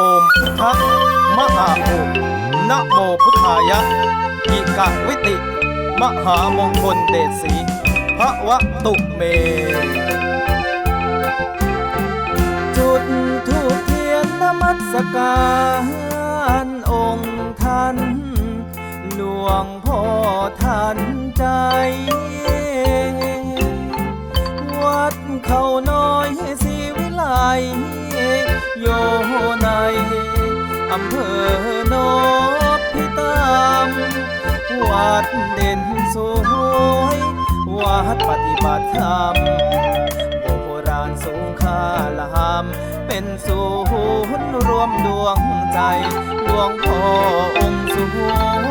โอมพุทธมหาโอมนะโมพุทธายะอิกะวิติ มหามงคลเดชสีพระวะตุเม จุดทูปเทียนนมัสการองค์ท่านหลวงพ่อท่านใจ วัดเขาน้อยส วิไลโยในอำเภอโนพิตามวัดเด่นสวยวัดปฏิบัติธรรมโบราณสูงค่าลามเป็นศูนย์รวมดวงใจหลวงพ่อองค์ส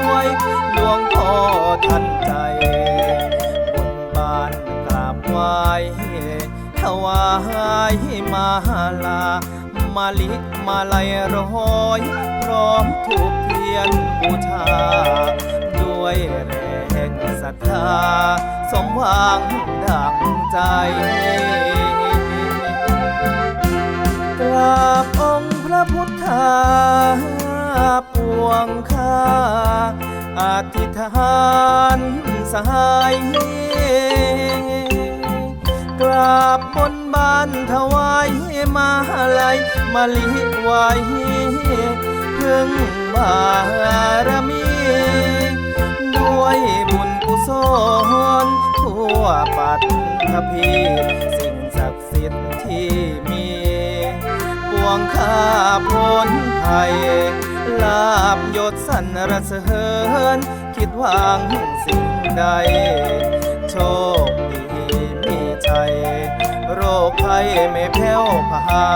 วยหลวงพ่อทันใจบนบานกราบไหว้ ถวายมาลา มาลิมาลัยร้อยพร้อมถูกเทียนบูชา ด้วยแรงศรัทธา สมหวังดังใจกราบองค์พระพุทธาปวงค่าอธิษฐานสหาย ราบบนบานถวายมาลัยมาลิไว้พึ่งบารมี ด้วยบุญกุศลทั่วปัตตภีสิ่งศักดิ์สิทธิ์ที่มีปวงข้าพ้นภัย ลาบยศสรรเสริญ คิดหวังสิ่งใดโชค คภัยไม่แผ่วผ่า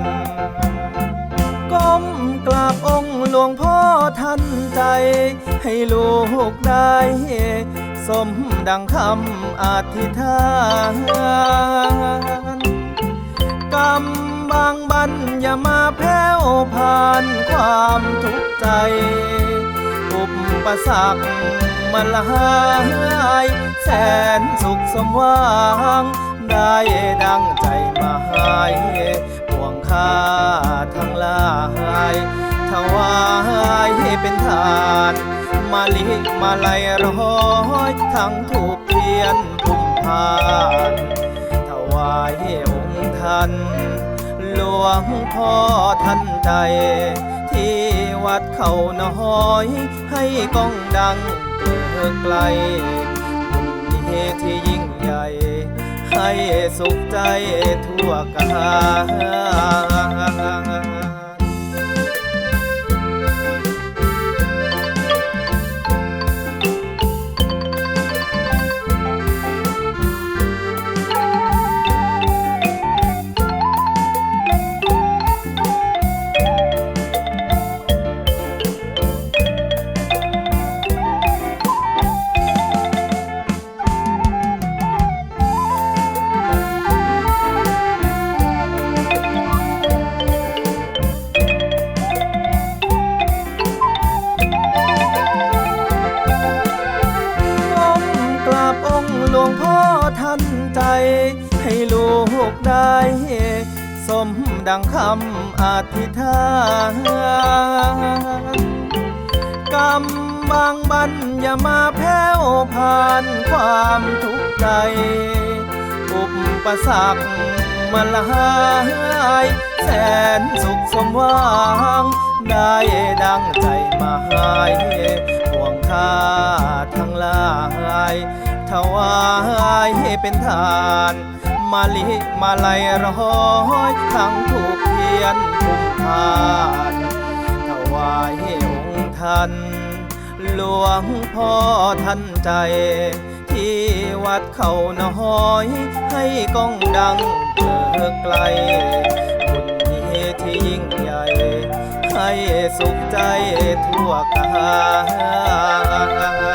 นก้มกราบองค์หลวงพ่อทันใจ ให้ลูกได้ สมดังคำอธิษฐานกรรมบางบันอย่ามาแพ้วผ่านความทุกข์ใจอุปสรรคมาลาย แสนสุขสมหวัง ได้ดังใจมาหายปวงค่าทั้งลายถวายเป็นทาน มาลิมาลัยร้อยทั้งถูกเทียนพุ่มพานถวายองค์ท่านหลวงพ่อท่านใจที่วัดเขาน้อย ให้ก้องดังเกิดไกลบุญนี้ที่ยิ่งใหญ่ ให้สุขใจทั่วกา ใจให้ลูกได้สมดังคำอธิษฐานกรรมบางบันอย่ามาแพ้วผ่านความทุกข์ใจ อุปสรรคมาลาย แสนสุขสมหวัง ได้ดังใจมาหายห่วงค่าทั้งหลายถวายเป็นทาน มาลิมาลัยร้อยทั้งถูกเทียนพุ่มพานถวายองค์ท่านหลวงพ่อท่านใจ ที่วัดเขาน้อย ให้ก้องดังเกลิกไกล บุญนี้ที่ยิ่งใหญ่ ให้สุขใจทั่วกาล